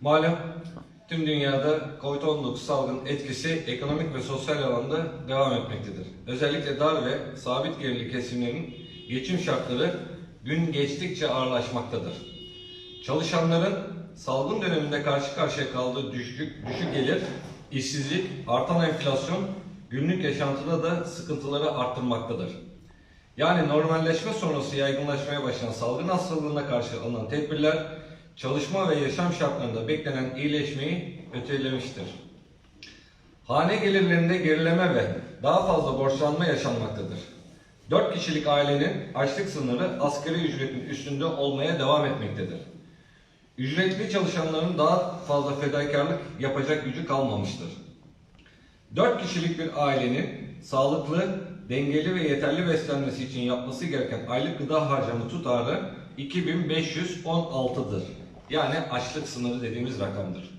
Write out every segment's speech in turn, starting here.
Malum tüm dünyada COVID-19 salgın etkisi ekonomik ve sosyal alanda devam etmektedir. Özellikle dar ve sabit gelirli kesimlerin geçim şartları gün geçtikçe ağırlaşmaktadır. Çalışanların salgın döneminde karşı karşıya kaldığı düşük, düşük gelir, işsizlik, artan enflasyon günlük yaşantıda da sıkıntıları arttırmaktadır. Yani normalleşme sonrası yaygınlaşmaya başlayan salgın hastalığına karşı alınan tedbirler çalışma ve yaşam şartlarında beklenen iyileşmeyi ötelemiştir. Hane gelirlerinde gerileme ve daha fazla borçlanma yaşanmaktadır. 4 kişilik ailenin açlık sınırı asgari ücretin üstünde olmaya devam etmektedir. Ücretli çalışanların daha fazla fedakarlık yapacak gücü kalmamıştır. 4 kişilik bir ailenin sağlıklı, dengeli ve yeterli beslenmesi için yapması gereken aylık gıda harcamı tutarı 2516'dır. Yani açlık sınırı dediğimiz rakamdır.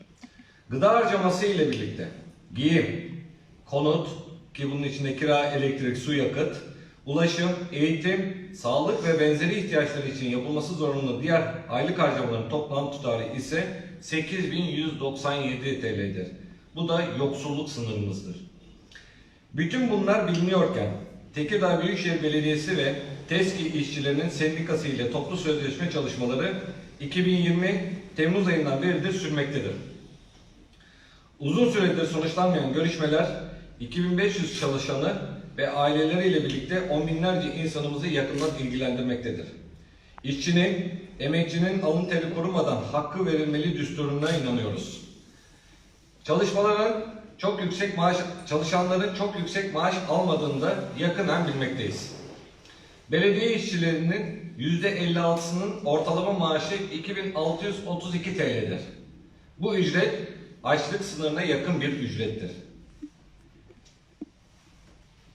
Gıda harcaması ile birlikte giyim, konut ki bunun içinde kira, elektrik, su, yakıt, ulaşım, eğitim, sağlık ve benzeri ihtiyaçları için yapılması zorunlu diğer aylık harcamaların toplam tutarı ise 8197 TL'dir. Bu da yoksulluk sınırımızdır. Bütün bunlar biliniyorken Tekirdağ Büyükşehir Belediyesi ve TESKİ işçilerinin sendikası ile toplu sözleşme çalışmaları 2020 Temmuz ayından beridir sürmektedir. Uzun süredir sonuçlanmayan görüşmeler 2500 çalışanı ve aileleriyle birlikte on binlerce insanımızı yakından ilgilendirmektedir. İşçinin, emekçinin alın teri kurumadan hakkı verilmeli düsturuna inanıyoruz. Çalışmaların çok yüksek maaş, çalışanların çok yüksek maaş almadığını da yakından bilmekteyiz. Belediye işçilerinin %56'sının ortalama maaşı 2632 TL'dir. Bu ücret açlık sınırına yakın bir ücrettir.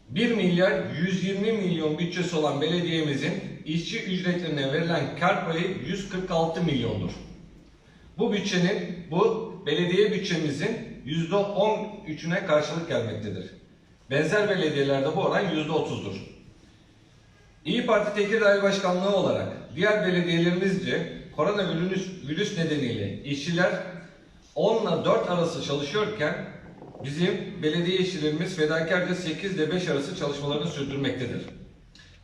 1 milyar 120 milyon bütçesi olan belediyemizin işçi ücretlerine verilen kar payı 146 milyondur. Bu bütçenin, bu belediye bütçemizin %13'üne karşılık gelmektedir. Benzer belediyelerde bu oran %30'dur. İyi Parti Tekirdağ İl Başkanlığı olarak diğer belediyelerimizce koronavirüs virüs nedeniyle işçiler 10 ile 4 arası çalışıyorken bizim belediye işçilerimiz fedakarca 8 ile 5 arası çalışmalarını sürdürmektedir.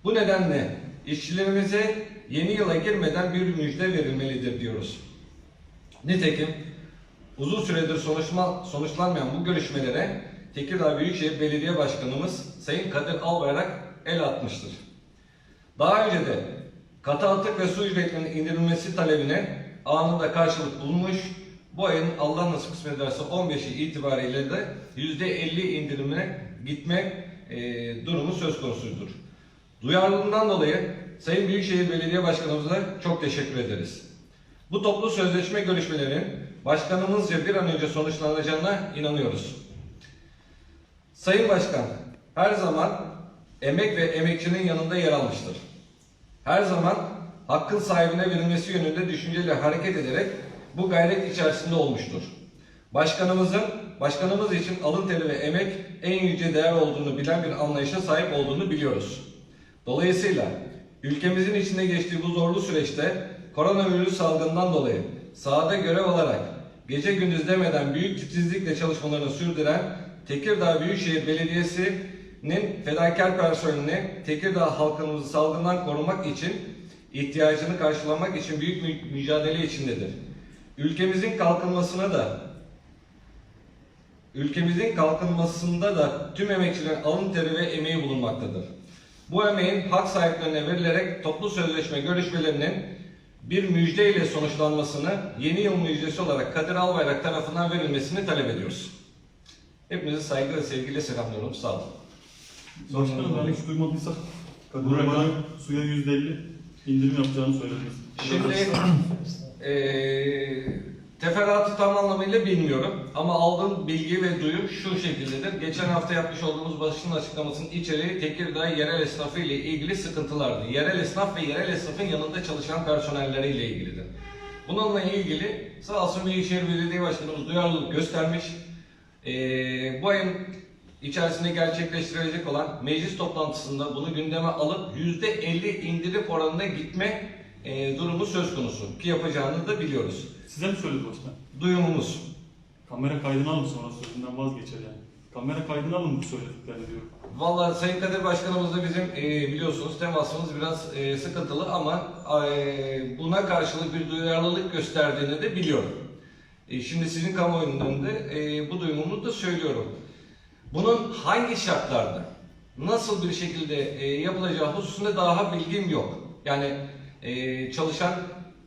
Bu nedenle işçilerimize yeni yıla girmeden bir müjde verilmelidir diyoruz. Nitekim uzun süredir sonuçma, sonuçlanmayan bu görüşmelere Tekirdağ Büyükşehir Belediye Başkanımız Sayın Kadir Albayrak el atmıştır. Daha önce de katı atık ve su ücretlerinin indirilmesi talebine anında karşılık bulmuş, bu ayın Allah nasip kısmet ederse 15'i itibariyle de %50 indirimine gitme e, durumu söz konusudur. Duyarlılığından dolayı Sayın Büyükşehir Belediye Başkanımıza çok teşekkür ederiz. Bu toplu sözleşme görüşmelerinin başkanımızca bir an önce sonuçlanacağına inanıyoruz. Sayın Başkan, her zaman emek ve emekçinin yanında yer almıştır. Her zaman hakkın sahibine verilmesi yönünde düşünceyle hareket ederek bu gayret içerisinde olmuştur. Başkanımızın, başkanımız için alın teri ve emek en yüce değer olduğunu bilen bir anlayışa sahip olduğunu biliyoruz. Dolayısıyla ülkemizin içinde geçtiği bu zorlu süreçte koronavirüs salgından dolayı sahada görev alarak gece gündüz demeden büyük titizlikle çalışmalarını sürdüren Tekirdağ Büyükşehir Belediyesi'nin fedakar personelini Tekirdağ halkımızı salgından korumak için ihtiyacını karşılamak için büyük mü- mücadele içindedir. Ülkemizin kalkınmasına da ülkemizin kalkınmasında da tüm emekçilerin alın teri ve emeği bulunmaktadır. Bu emeğin hak sahiplerine verilerek toplu sözleşme görüşmelerinin bir müjde ile sonuçlanmasını yeni yıl müjdesi olarak Kadir Albayrak tarafından verilmesini talep ediyoruz. Hepinizi saygı ve sevgiyle selamlıyorum. Sağ olun. Başkanım yanlış duymadıysak Kadir Bey'den suya %50 indirim yapacağını söylediniz. Şimdi eee teferruatı tam anlamıyla bilmiyorum ama aldığım bilgi ve duyu şu şekildedir. Geçen hafta yapmış olduğumuz basın açıklamasının içeriği Tekirdağ yerel esnafı ile ilgili sıkıntılardı. Yerel esnaf ve yerel esnafın yanında çalışan personelleriyle ilgilidir. Bununla ilgili sağ olsun Büyükşehir Belediye Başkanımız duyarlılık göstermiş. Eee, bu ayın içerisinde gerçekleştirilecek olan meclis toplantısında bunu gündeme alıp %50 indirim oranına gitme e, durumu söz konusu. Ki yapacağını da biliyoruz. Size mi söyledi başkan? Duyumumuz. Kamera kaydını alın sonra sözünden vazgeçer yani. Kamera kaydını alın bu söylediklerini diyorum. Vallahi Sayın Kadir Başkanımızla bizim e, biliyorsunuz temasımız biraz e, sıkıntılı ama e, buna karşılık bir duyarlılık gösterdiğini de biliyorum. E, şimdi sizin kamuoyunun önünde e, bu duyumumu da söylüyorum. Bunun hangi şartlarda, nasıl bir şekilde e, yapılacağı hususunda daha bilgim yok. Yani e, çalışan,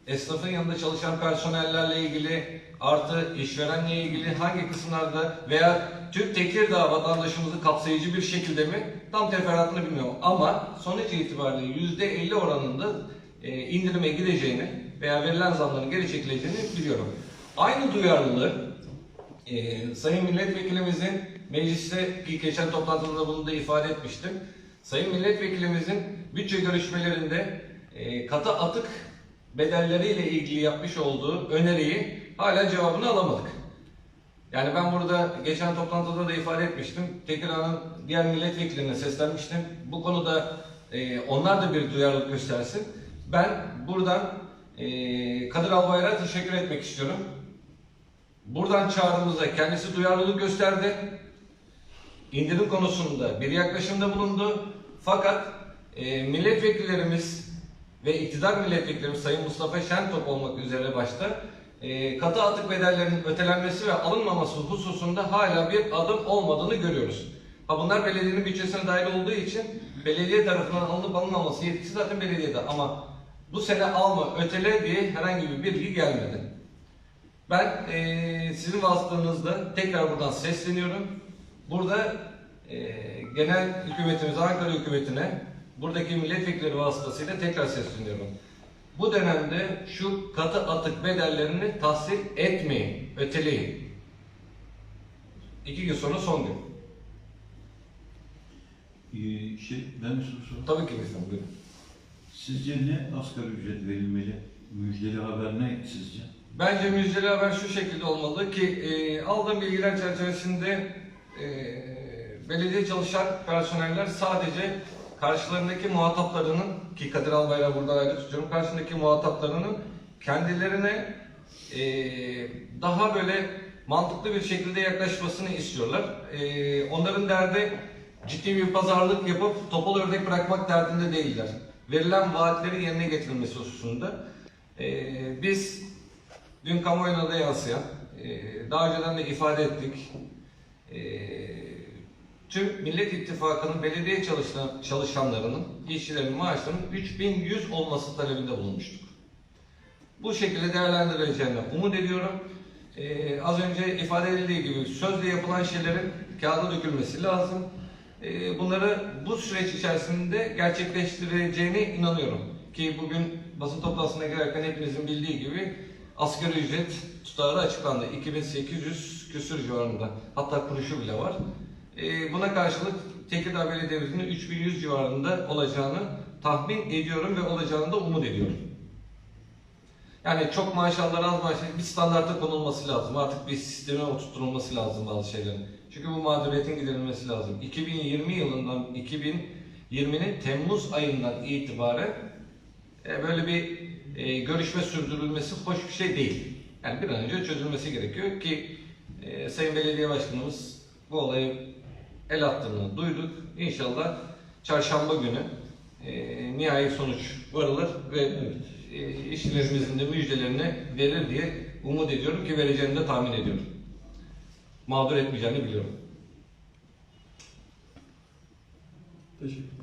esnafın yanında çalışan personellerle ilgili, artı işverenle ilgili hangi kısımlarda veya Türk Tekirdağ vatandaşımızı kapsayıcı bir şekilde mi tam teferruatını bilmiyorum. Ama sonuç itibariyle %50 oranında e, indirime gideceğini veya verilen zamların geri çekileceğini biliyorum. Aynı duyarlılığı ee, Sayın Milletvekilimizin mecliste ki geçen toplantıda bunu da ifade etmiştim. Sayın Milletvekilimizin bütçe görüşmelerinde e, katı atık bedelleriyle ilgili yapmış olduğu öneriyi hala cevabını alamadık. Yani ben burada geçen toplantıda da ifade etmiştim. Tekirdağ'ın diğer milletvekillerine seslenmiştim. Bu konuda e, onlar da bir duyarlılık göstersin. Ben buradan e, Kadir Albayrak'a teşekkür etmek istiyorum. Buradan çağrımıza kendisi duyarlılık gösterdi. İndirim konusunda bir yaklaşımda bulundu. Fakat e, milletvekillerimiz ve iktidar milletvekillerimiz Sayın Mustafa Şentop olmak üzere başta e, katı atık bedellerinin ötelenmesi ve alınmaması hususunda hala bir adım olmadığını görüyoruz. Ha bunlar belediyenin bütçesine dahil olduğu için belediye tarafından alınıp alınmaması yetkisi zaten belediyede ama bu sene alma ötele diye herhangi bir bilgi gelmedi. Ben eee, sizin vasıtanızda tekrar buradan sesleniyorum. Burada eee, genel hükümetimiz, Ankara hükümetine buradaki milletvekilleri vasıtasıyla tekrar sesleniyorum. Bu dönemde şu katı atık bedellerini tahsil etmeyin, öteleyin. İki gün sonra son gün. Ee, şey, ben bir soru sorayım. Tabii ki efendim, buyurun. Sizce ne asgari ücret verilmeli? Müjdeli haber ne sizce? Bence müjdeli haber şu şekilde olmalı ki e, aldığım bilgiler çerçevesinde e, belediye çalışan personeller sadece karşılarındaki muhataplarının ki Kadir Albayrak burada ayrı tutuyorum karşısındaki muhataplarının kendilerine e, daha böyle mantıklı bir şekilde yaklaşmasını istiyorlar. E, onların derdi ciddi bir pazarlık yapıp topal ördek bırakmak derdinde değiller. Verilen vaatleri yerine getirilmesi hususunda. E, biz Dün kamuoyuna da yansıyan, e, daha önceden de ifade ettik. E, Tüm Millet İttifakı'nın belediye çalışan, çalışanlarının, işçilerin maaşlarının 3100 olması talebinde bulunmuştuk. Bu şekilde değerlendirileceğine umut ediyorum. E, az önce ifade edildiği gibi sözle yapılan şeylerin kağıda dökülmesi lazım. E, bunları bu süreç içerisinde gerçekleştireceğine inanıyorum. Ki bugün basın toplantısına girerken hepinizin bildiği gibi asgari ücret tutarı açıklandı. 2800 küsür civarında. Hatta kuruşu bile var. Ee, buna karşılık Tekirdağ Belediye'mizin 3100 civarında olacağını tahmin ediyorum ve olacağını da umut ediyorum. Yani çok maaş alırlar az maaş alırlar, bir standarta konulması lazım. Artık bir sisteme oturtulması lazım bazı şeylerin. Çünkü bu mağduriyetin giderilmesi lazım. 2020 yılından 2020'nin Temmuz ayından itibaren e, böyle bir e, görüşme sürdürülmesi hoş bir şey değil. Yani bir an önce çözülmesi gerekiyor ki e, Sayın Belediye Başkanımız bu olayı el attığını duyduk. İnşallah çarşamba günü e, nihai sonuç varılır ve e, işçilerimizin de müjdelerini verir diye umut ediyorum ki vereceğini de tahmin ediyorum. Mağdur etmeyeceğini biliyorum. Teşekkürler.